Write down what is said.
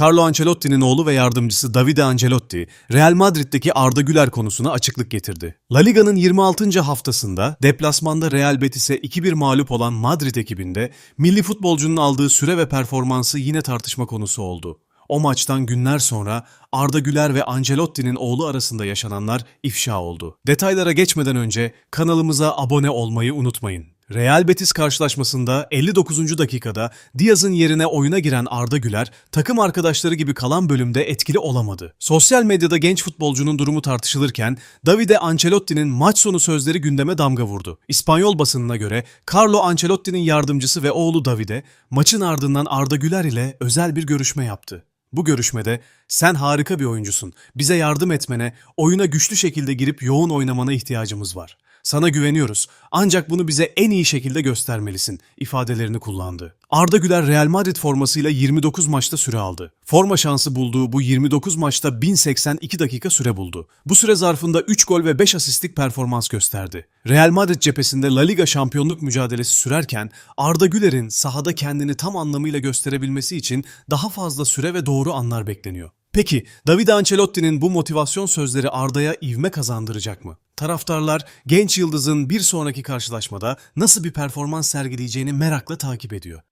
Carlo Ancelotti'nin oğlu ve yardımcısı Davide Ancelotti, Real Madrid'deki Arda Güler konusuna açıklık getirdi. La Liga'nın 26. haftasında deplasmanda Real Betis'e 2-1 mağlup olan Madrid ekibinde milli futbolcunun aldığı süre ve performansı yine tartışma konusu oldu. O maçtan günler sonra Arda Güler ve Ancelotti'nin oğlu arasında yaşananlar ifşa oldu. Detaylara geçmeden önce kanalımıza abone olmayı unutmayın. Real Betis karşılaşmasında 59. dakikada Diaz'ın yerine oyuna giren Arda Güler, takım arkadaşları gibi kalan bölümde etkili olamadı. Sosyal medyada genç futbolcunun durumu tartışılırken Davide Ancelotti'nin maç sonu sözleri gündeme damga vurdu. İspanyol basınına göre Carlo Ancelotti'nin yardımcısı ve oğlu Davide maçın ardından Arda Güler ile özel bir görüşme yaptı. Bu görüşmede sen harika bir oyuncusun. Bize yardım etmene, oyuna güçlü şekilde girip yoğun oynamana ihtiyacımız var. Sana güveniyoruz. Ancak bunu bize en iyi şekilde göstermelisin ifadelerini kullandı. Arda Güler Real Madrid formasıyla 29 maçta süre aldı. Forma şansı bulduğu bu 29 maçta 1082 dakika süre buldu. Bu süre zarfında 3 gol ve 5 asistlik performans gösterdi. Real Madrid cephesinde La Liga şampiyonluk mücadelesi sürerken Arda Güler'in sahada kendini tam anlamıyla gösterebilmesi için daha fazla süre ve doğru anlar bekleniyor. Peki Davide Ancelotti'nin bu motivasyon sözleri Arda'ya ivme kazandıracak mı? Taraftarlar genç yıldızın bir sonraki karşılaşmada nasıl bir performans sergileyeceğini merakla takip ediyor.